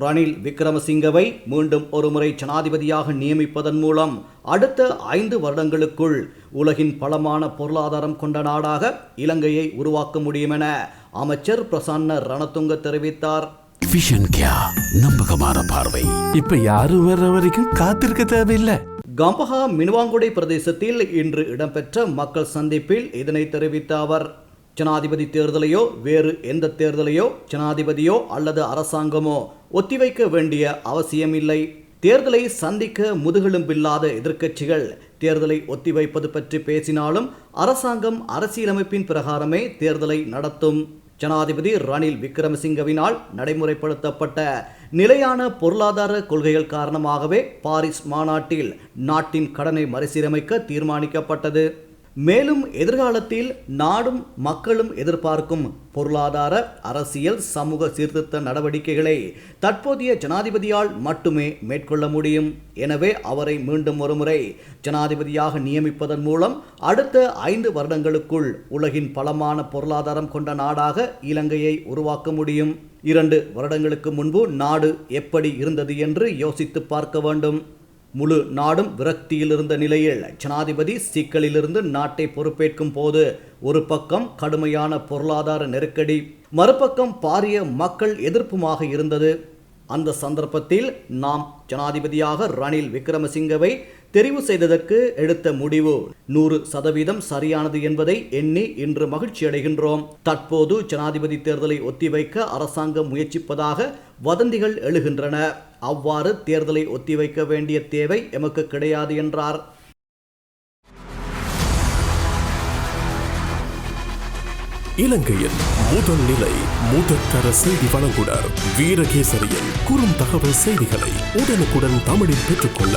ரணில் விக்ரமசிங்கவை மீண்டும் ஒருமுறை ஜனாதிபதியாக நியமிப்பதன் மூலம் அடுத்த ஐந்து வருடங்களுக்குள் உலகின் பலமான பொருளாதாரம் கொண்ட நாடாக இலங்கையை உருவாக்க முடியும் என அமைச்சர் பிரசன்ன ரணதுங்க தெரிவித்தார். விஷன் கியா நம்பகமான பார்வை. இப்ப யாரும் வர்ற வரைக்கும் காத்திருக்க தேவையில்லை. கம்பஹா மினுவாங்குடை பிரதேசத்தில் இன்று இடம்பெற்ற மக்கள் சந்திப்பில் இதனை தெரிவித்த அவர் ஜனாதிபதி தேர்தலையோ வேறு எந்த தேர்தலையோ ஜனாதிபதியோ அல்லது அரசாங்கமோ ஒத்திவைக்க வேண்டிய அவசியமில்லை. தேர்தலை சந்திக்க முதுகெலும்பில்லாத எதிர்க்கட்சிகள் தேர்தலை ஒத்திவைப்பது பற்றி பேசினாலும் அரசாங்கம் அரசியலமைப்பின் பிரகாரமே தேர்தலை நடத்தும். ஜனாதிபதி ரணில் விக்ரமசிங்கவினால் நடைமுறைப்படுத்தப்பட்ட நிலையான பொருளாதார கொள்கைகள் காரணமாகவே பாரிஸ் மாநாட்டில் நாட்டின் கடனை மறுசீரமைக்க தீர்மானிக்கப்பட்டது. மேலும் எதிர்காலத்தில் நாடும் மக்களும் எதிர்பார்க்கும் பொருளாதார அரசியல் சமூக சீர்திருத்த நடவடிக்கைகளை தற்போதைய ஜனாதிபதியால் மட்டுமே மேற்கொள்ள முடியும். எனவே அவரை மீண்டும் ஒருமுறை ஜனாதிபதியாக நியமிப்பதன் மூலம் அடுத்த ஐந்து வருடங்களுக்குள் உலகின் பலமான பொருளாதாரம் கொண்ட நாடாக இலங்கையை உருவாக்க முடியும். இரண்டு வருடங்களுக்கு முன்பு நாடு எப்படி இருந்தது என்று யோசித்து பார்க்க வேண்டும். முழு நாடும் விரக்தியில் இருந்த நிலையில் ஜனாதிபதி சிக்கலிலிருந்து நாட்டை பொறுப்பேற்கும் போது ஒரு பக்கம் கடுமையான பொருளாதார நெருக்கடி மறுபக்கம் பாரிய மக்கள் எதிர்ப்புமாக இருந்தது. அந்த சந்தர்ப்பத்தில் நாம் ஜனாதிபதியாக ரணில் விக்ரமசிங்கவை தெரிவு செய்ததற்கு எடுத்த முடிவு. நூறு சதவீதம் சரியானது என்பதை எண்ணி இன்று மகிழ்ச்சி அடைகின்றோம். தற்போது ஜனாதிபதி தேர்தலை ஒத்திவைக்க அரசாங்கம் முயற்சிப்பதாக வதந்திகள் எழுகின்றன. அவ்வாறு தேர்தலை ஒத்திவைக்க வேண்டிய தேவை எமக்கு கிடையாது என்றார். இலங்கையின் முதல் நிலை முதற்கர செய்தி வழங்குனர் வீரகேசரியின் குறும் தகவல் செய்திகளை உடனுக்குடன் தமிழில் பெற்றுக்கொள்ள